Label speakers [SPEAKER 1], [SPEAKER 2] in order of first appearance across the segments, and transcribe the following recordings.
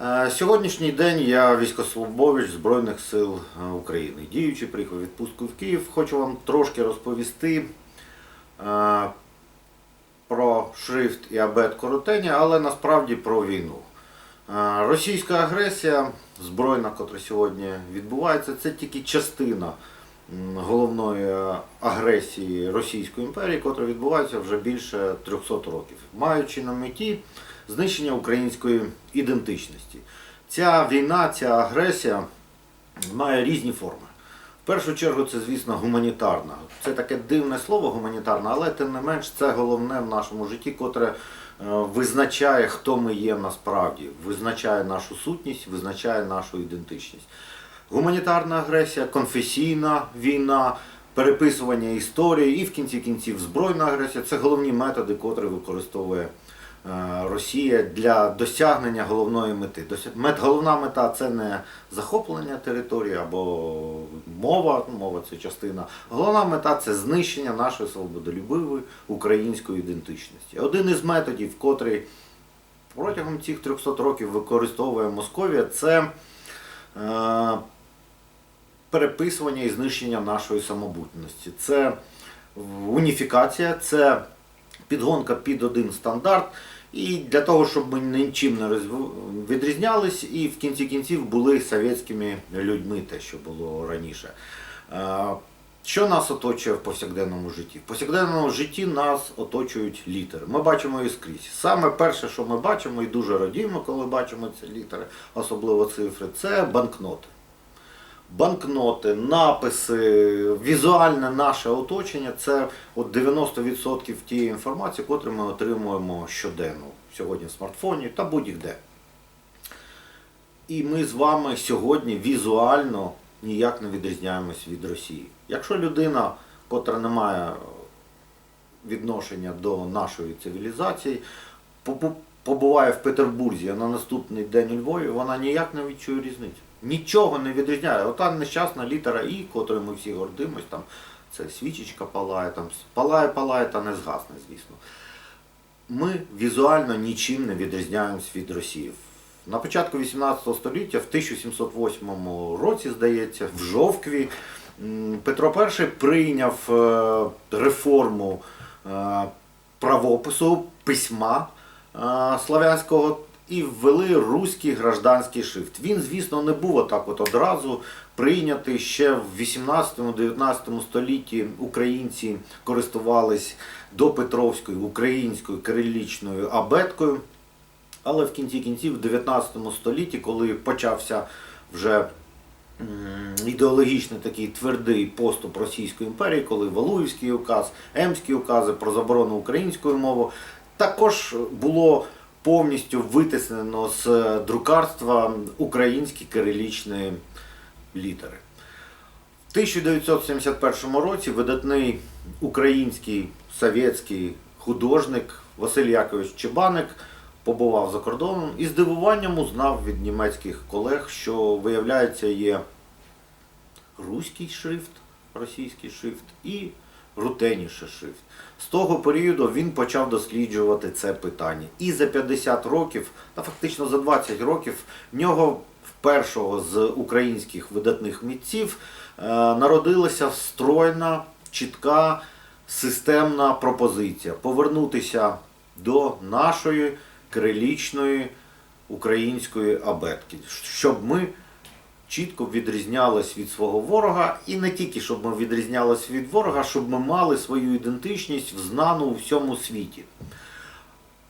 [SPEAKER 1] Е, Сьогоднішній день я військовослужбовець Збройних сил е, України. Діючи приїхав відпустку в Київ, хочу вам трошки розповісти е, про шрифт і абет коротення, але насправді про війну. Російська агресія збройна, котра сьогодні відбувається, це тільки частина головної агресії Російської імперії, котра відбувається вже більше 300 років, маючи на меті знищення української ідентичності. Ця війна, ця агресія має різні форми. В першу чергу це, звісно, гуманітарна. Це таке дивне слово гуманітарна, але тим не менш це головне в нашому житті, котре е, визначає, хто ми є насправді, визначає нашу сутність, визначає нашу ідентичність. Гуманітарна агресія, конфесійна війна, переписування історії і в кінці кінців збройна агресія це головні методи, котрі використовує Росія для досягнення головної мети. Мет, головна мета це не захоплення території або мова, мова це частина. Головна мета це знищення нашої свободолюбивої української ідентичності. Один із методів, котрий протягом цих 300 років використовує Московія, це е, переписування і знищення нашої самобутності. Це уніфікація, це підгонка під один стандарт. І для того, щоб ми нічим не відрізнялись, і в кінці кінців були совєтськими людьми, те, що було раніше. Е, Що нас оточує в повсякденному житті? В повсякденному житті нас оточують літери. Ми бачимо їх скрізь. Саме перше, що ми бачимо, і дуже радіємо, коли бачимо ці літери, особливо цифри, це банкноти банкноти, написи, візуальне наше оточення це от 90% тієї інформації, яку ми отримуємо щоденно сьогодні в смартфоні та будь-де. І ми з вами сьогодні візуально ніяк не відрізняємось від Росії. Якщо людина, котра не має відношення до нашої цивілізації, побуває в Петербурзі, а на наступний день у Львові, вона ніяк не відчує різницю. Нічого не відрізняє. Ота нещасна літера І, котрою ми всі гордимось, там це свічечка палає, там палає, палає та не згасне, звісно. Ми візуально нічим не відрізняємось від Росії. На початку 18 століття, в 1708 році, здається, в Жовкві, Петро І прийняв е, реформу е, правопису, письма е, славянського і ввели руський гражданський шрифт. Він, звісно, не був отак от одразу прийнятий. Ще в 18-19 столітті українці користувались до Петровською українською кирилічною абеткою. Але в кінці кінців, в 19 столітті, коли почався вже ідеологічний такий твердий поступ Російської імперії, коли Валуївський указ, Емські укази про заборону української мови, також було повністю витиснено з друкарства українські кирилічні літери. В 1971 році видатний український совєтський художник Василь Якович Чебаник побував за кордоном і здивуванням узнав від німецьких колег, що виявляється є руський шрифт, російський шрифт і рутеніше шрифт. З того періоду він почав досліджувати це питання. І за 50 років, та фактично за 20 років, в нього першого з українських видатних митців е, народилася стройна, чітка, системна пропозиція повернутися до нашої кирилічної української абетки, щоб ми чітко відрізнялись від свого ворога, і не тільки щоб ми відрізнялись від ворога, щоб ми мали свою ідентичність взнану у всьому світі.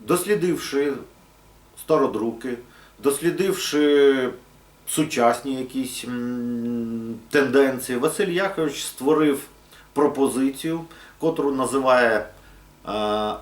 [SPEAKER 1] Дослідивши стародруки, дослідивши сучасні якісь тенденції, Василь Якович створив пропозицію, котру називає е,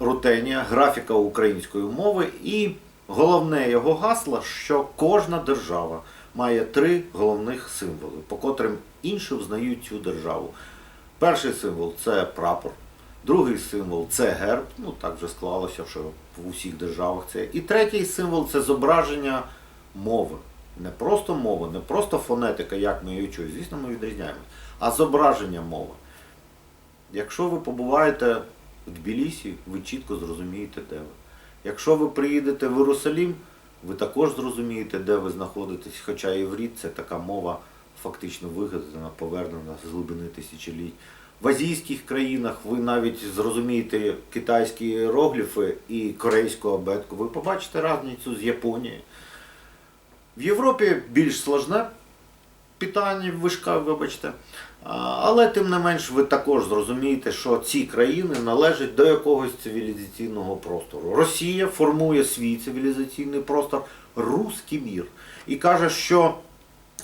[SPEAKER 1] Рутенія, графіка української мови, і головне його гасло, що кожна держава має три головних символи, по котрим інші взнають цю державу. Перший символ це прапор, другий символ це герб, ну так вже склалося, що в усіх державах це. І третій символ це зображення мови. Не просто мова, не просто фонетика, як ми її чуємо, звісно, ми відрізняємося, а зображення мови. Якщо ви побуваєте в Тбілісі, ви чітко зрозумієте, де ви. Якщо ви приїдете в Єрусалім, ви також зрозумієте, де ви знаходитесь, хоча іврит це така мова фактично вигадана, повернена з глибини тисячоліть. В азійських країнах ви навіть зрозумієте китайські іерогліфи і корейську абетку. Ви побачите різницю з Японією. В Європі більш сложне питання, вишка, вибачте. Але тим не менш ви також зрозумієте, що ці країни належать до якогось цивілізаційного простору. Росія формує свій цивілізаційний простор, руський мір. І каже, що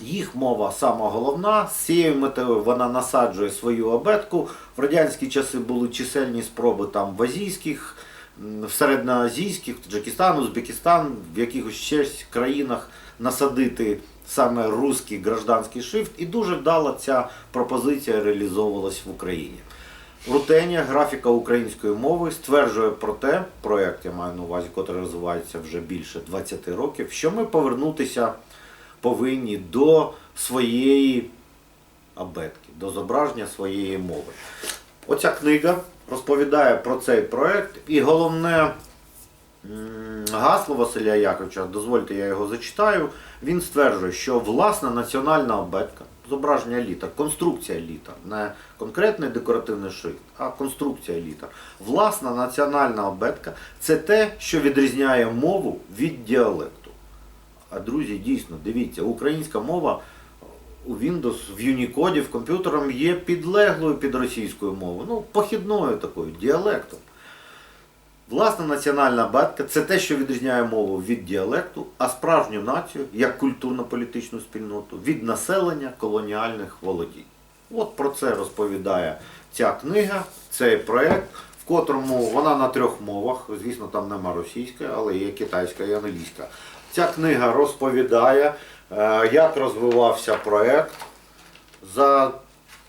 [SPEAKER 1] їх мова сама головна, з цією метою вона насаджує свою абетку. В радянські часи були чисельні спроби там в азійських, в середньоазійських, Таджикистан, Узбекистан, в якихось ще країнах насадити саме русський гражданський шрифт, і дуже вдало ця пропозиція реалізовувалась в Україні. Рутенія, графіка української мови, стверджує про те, проєкт я маю на увазі, який розвивається вже більше 20 років, що ми повернутися повинні до своєї абетки, до зображення своєї мови. Оця книга розповідає про цей проєкт, і головне гасло Василя Яковича, дозвольте, я його зачитаю. Він стверджує, що власна національна абетка, зображення літер, конструкція літер, не конкретний декоративний шрифт, а конструкція літер. Власна національна абетка це те, що відрізняє мову від діалекту. А друзі, дійсно, дивіться, українська мова у Windows, в Unicode, в комп'ютером є підлеглою під російською мовою, ну, похідною такою, діалектом. Власна національна батька це те, що відрізняє мову від діалекту, а справжню націю, як культурно-політичну спільноту, від населення колоніальних володінь. От про це розповідає ця книга, цей проєкт, в котрому вона на трьох мовах, звісно, там нема російська, але є китайська і англійська. Ця книга розповідає, е, як розвивався проєкт за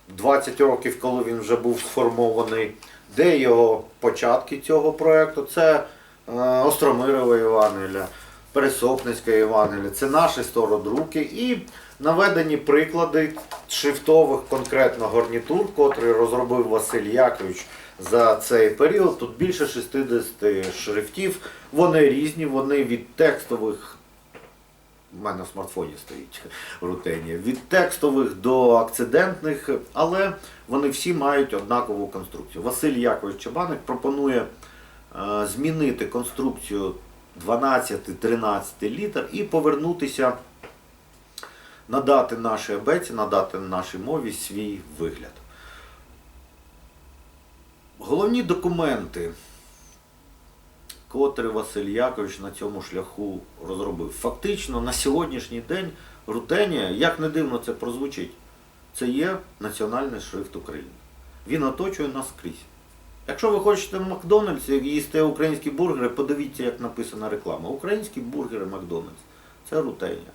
[SPEAKER 1] 20 років, коли він вже був сформований, де його початки цього проєкту. Це е, Остромирове Євангелія, Пересопницьке Євангелія, це наші стародруки і наведені приклади шрифтових конкретно гарнітур, котрі розробив Василь Якович за цей період. Тут більше 60 шрифтів. Вони різні, вони від текстових у мене в смартфоні стоїть рутенія. Від текстових до акцидентних, але вони всі мають однакову конструкцію. Василь Якович Чабаник пропонує е, змінити конструкцію 12-13 літер і повернутися, надати нашій абеці, надати нашій мові свій вигляд. Головні документи котрий Василь Якович на цьому шляху розробив. Фактично на сьогоднішній день рутенія, як не дивно це прозвучить, це є національний шрифт України. Він оточує нас скрізь. Якщо ви хочете в Макдональдс і їсти українські бургери, подивіться, як написана реклама. Українські бургери Макдональдс. Це рутенія.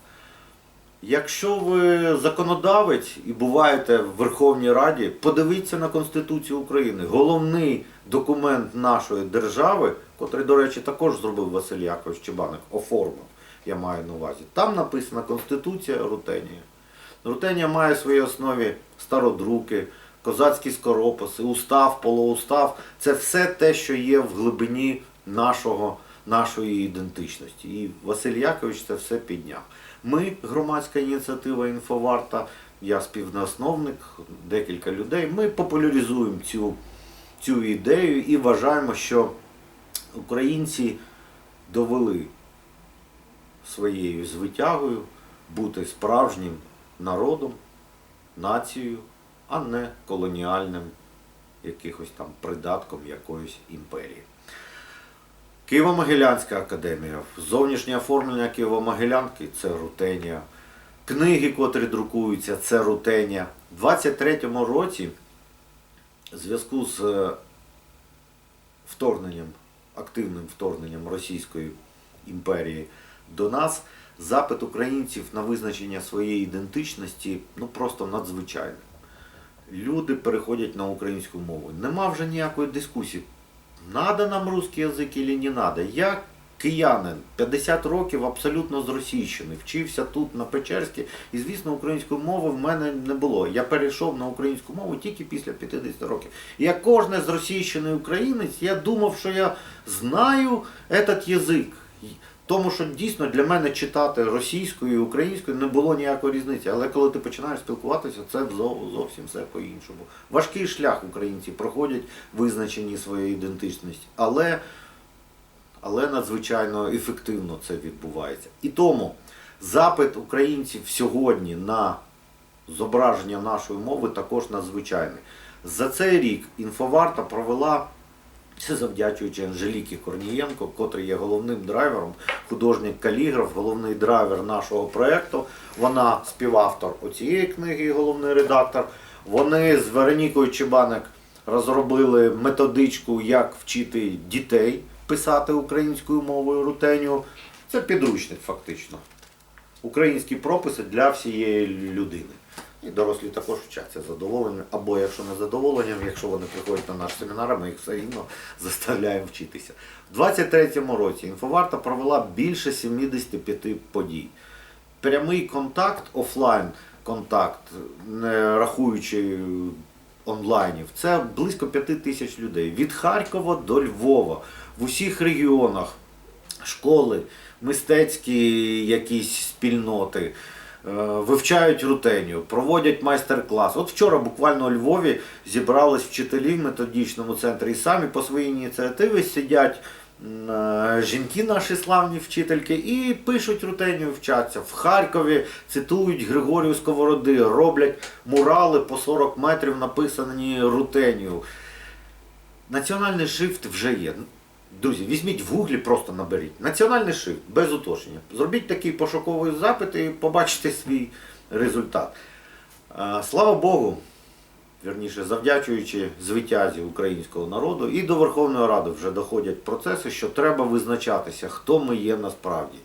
[SPEAKER 1] Якщо ви законодавець і буваєте в Верховній Раді, подивіться на Конституцію України. Головний документ нашої держави, котрий, до речі, також зробив Василь Якович Чебаник, оформив, я маю на увазі. Там написана Конституція Рутенія. Рутенія має в своїй основі стародруки, козацькі скорописи, устав, полуустав. Це все те, що є в глибині нашого, нашої ідентичності. І Василь Якович це все підняв. Ми, громадська ініціатива Інфоварта, я співзасновник, декілька людей, ми популяризуємо цю, цю ідею і вважаємо, що українці довели своєю звитягою бути справжнім народом, нацією, а не колоніальним якихось там придатком якоїсь імперії. Києво-Могилянська академія, зовнішнє оформлення Києво-Могилянки це рутенія. Книги, котрі друкуються, це рутенія. У 23-му році, в зв'язку з е, вторгненням, активним вторгненням Російської імперії до нас, запит українців на визначення своєї ідентичності ну просто надзвичайний. Люди переходять на українську мову. Нема вже ніякої дискусії. Надо нам русский язик или не надо. Я киянин, 50 років абсолютно з Російщини, вчився тут на Печерській, і звісно, української мови в мене не було. Я перейшов на українську мову тільки після 50 років. І як з Російщини українець, я думав, що я знаю этот язик. Тому що дійсно для мене читати російською і українською не було ніякої різниці. Але коли ти починаєш спілкуватися, це зовсім все по-іншому. Важкий шлях українці проходять визначені своєї ідентичності, але, але надзвичайно ефективно це відбувається. І тому запит українців сьогодні на зображення нашої мови також надзвичайний. За цей рік інфоварта провела це завдячуючи Анжелікі Корнієнко, котрий є головним драйвером, художник каліграф, головний драйвер нашого проєкту. Вона співавтор оцієї книги, і головний редактор. Вони з Веронікою Чебаник розробили методичку, як вчити дітей писати українською мовою рутеню. Це підручник фактично. Українські прописи для всієї людини. І дорослі також вчаться задоволенням, або якщо не задоволенням, якщо вони приходять на наш семінар, ми їх все рівно заставляємо вчитися. У 23-му році інфоварта провела більше 75 подій. Прямий контакт, офлайн контакт, не рахуючи онлайнів, це близько 5 тисяч людей. Від Харкова до Львова, в усіх регіонах, школи, мистецькі якісь спільноти. Е, Вивчають рутенію, проводять майстер-клас. От вчора буквально у Львові зібрались вчителі в методичному центрі і самі по своїй ініціативі сидять е, жінки, наші славні вчительки, і пишуть рутенію, вчаться. В Харкові цитують Григорію Сковороди, роблять мурали по 40 метрів, написані рутенію. Національний шрифт вже є. Друзі, візьміть в гуглі, просто наберіть. Національний шифт без уточнення. Зробіть такий пошуковий запит і побачите свій результат. Слава Богу, верніше, завдячуючи звитязі українського народу, і до Верховної Ради вже доходять процеси, що треба визначатися, хто ми є насправді.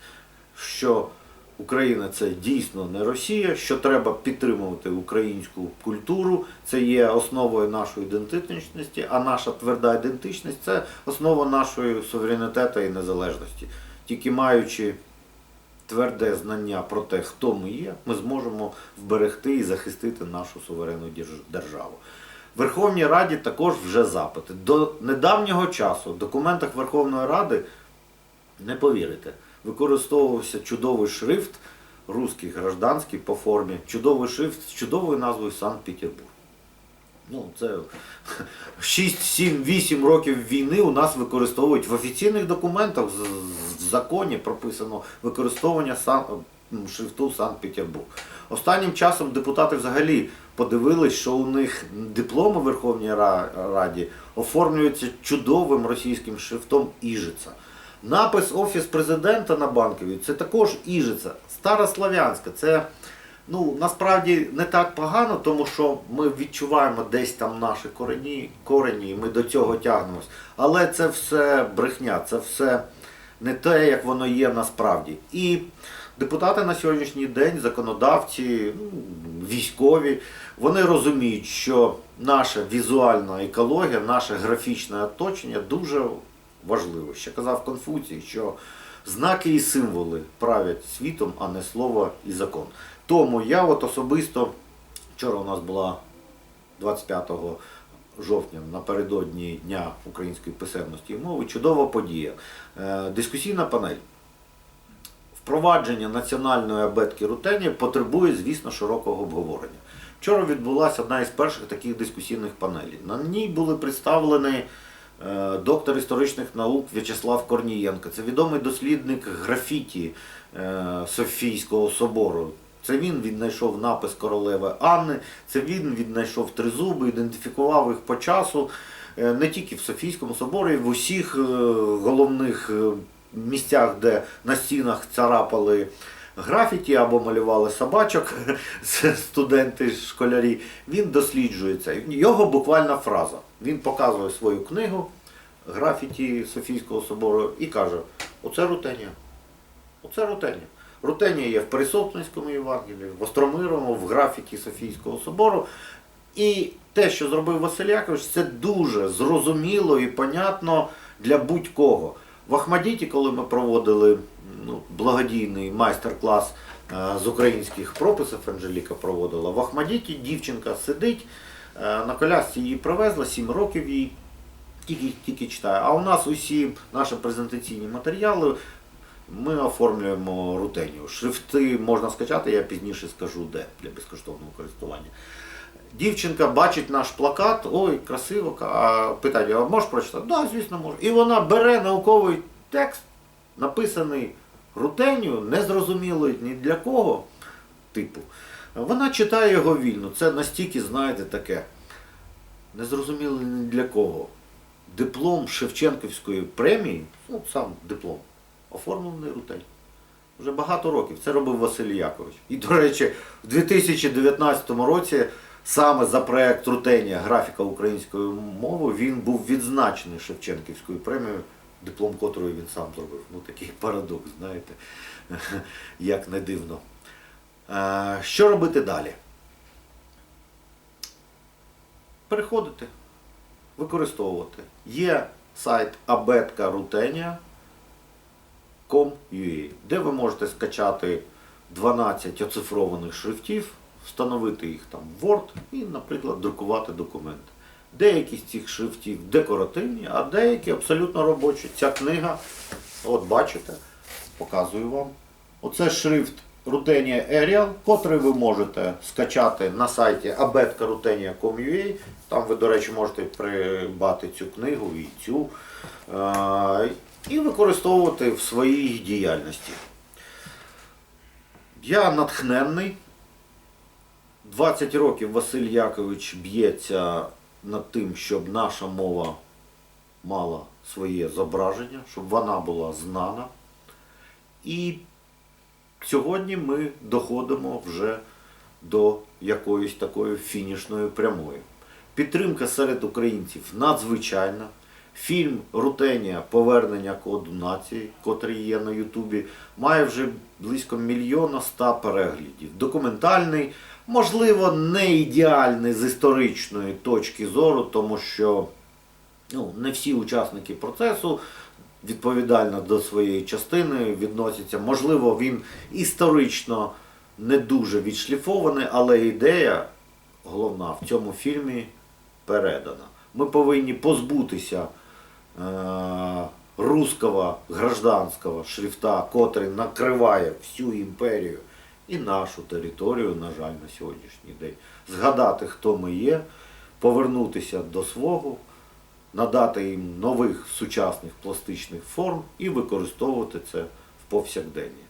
[SPEAKER 1] Що Україна це дійсно не Росія, що треба підтримувати українську культуру, це є основою нашої ідентичності, а наша тверда ідентичність це основа нашої суверенітету і незалежності. Тільки маючи тверде знання про те, хто ми є, ми зможемо вберегти і захистити нашу суверенну державу. В Верховній Раді також вже запити. До недавнього часу в документах Верховної Ради, не повірите, використовувався чудовий шрифт, русський гражданський по формі, чудовий шрифт з чудовою назвою Санкт-Петербург. Ну, це 6, 7, 8 років війни у нас використовують в офіційних документах в законі прописано використовування шрифту Санкт-Петербург. Останнім часом депутати взагалі подивились, що у них дипломи Верховній Раді оформлюються чудовим російським шрифтом Іжиця. Напис Офіс президента на банковій це також Іжиця, старослав'янська. Це ну, насправді не так погано, тому що ми відчуваємо десь там наші корені, корені, і ми до цього тягнемось. Але це все брехня, це все не те, як воно є насправді. І депутати на сьогоднішній день, законодавці, ну, військові, вони розуміють, що наша візуальна екологія, наше графічне оточення дуже важливо. Ще казав Конфуцій, що знаки і символи правлять світом, а не слово і закон. Тому я от особисто, вчора у нас була 25 жовтня напередодні Дня української писемності і мови, чудова подія. Е, Дискусійна панель. Впровадження національної абетки рутені потребує, звісно, широкого обговорення. Вчора відбулася одна із перших таких дискусійних панелей. На ній були представлені доктор історичних наук В'ячеслав Корнієнко. Це відомий дослідник графіті е, Софійського собору. Це він віднайшов напис королеви Анни, це він віднайшов тризуби, ідентифікував їх по часу е, не тільки в Софійському соборі, в усіх е, головних е, місцях, де на стінах царапали графіті або малювали собачок студенти, школярі. Він досліджується. Його буквальна фраза. Він показує свою книгу графіті Софійського собору і каже: оце рутенія. Оце рутенія. Рутенія є в Пересопницькому Євангелії, в Остромировому, в графіті Софійського собору. І те, що зробив Василь Якович, це дуже зрозуміло і понятно для будь-кого. В Ахмадіті, коли ми проводили ну, благодійний майстер-клас е, з українських прописів, Анжеліка проводила, в Ахмадіті дівчинка сидить, е, на колясці її привезла, 7 років їй тільки, тільки читає. А у нас усі наші презентаційні матеріали ми оформлюємо рутенію. Шрифти можна скачати, я пізніше скажу де для безкоштовного користування. Дівчинка бачить наш плакат, ой, красиво, а питання, можеш прочитати? Так, да, звісно, можу. І вона бере науковий текст, написаний рутенію, незрозуміло ні для кого, типу. Вона читає його вільно. Це настільки, знаєте, таке. Незрозуміло ні для кого. Диплом Шевченківської премії, ну сам диплом, оформлений рутень. Вже багато років. Це робив Василь Якович. І, до речі, в 2019 році саме за проект Рутенія графіка української мови він був відзначений Шевченківською премією, диплом котрої він сам зробив. Ну такий парадокс, знаєте, як не дивно. Що робити далі? Переходити, використовувати. Є сайт Абетка Рутенія com.ua, де ви можете скачати 12 оцифрованих шрифтів, встановити їх там в Word і, наприклад, друкувати документ. Деякі з цих шрифтів декоративні, а деякі абсолютно робочі. Ця книга, от бачите, показую вам. Оце шрифт Rutenia Arial, котрий ви можете скачати на сайті abetkarutenia.com.ua. Там ви, до речі, можете придбати цю книгу і цю. Е, і використовувати в своїй діяльності. Я натхненний. 20 років Василь Якович б'ється над тим, щоб наша мова мала своє зображення, щоб вона була знана. І сьогодні ми доходимо вже до якоїсь такої фінішної прямої. Підтримка серед українців надзвичайна. Фільм Рутенія Повернення коду нації, котрий є на Ютубі, має вже близько мільйона ста переглядів. Документальний, можливо, не ідеальний з історичної точки зору, тому що ну, не всі учасники процесу відповідально до своєї частини відносяться. Можливо, він історично не дуже відшліфований, але ідея головна в цьому фільмі передана. Ми повинні позбутися е, русского гражданського шрифта, котрий накриває всю імперію і нашу територію, на жаль, на сьогоднішній день. Згадати, хто ми є, повернутися до свого, надати їм нових сучасних пластичних форм і використовувати це в повсякденні.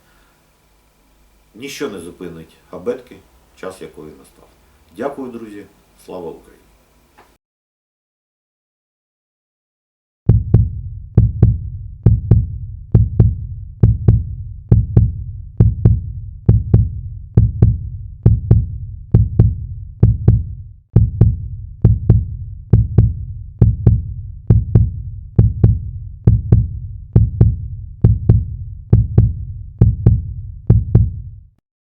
[SPEAKER 1] Ніщо не зупинить абетки, час якої настав. Дякую, друзі. Слава Україні!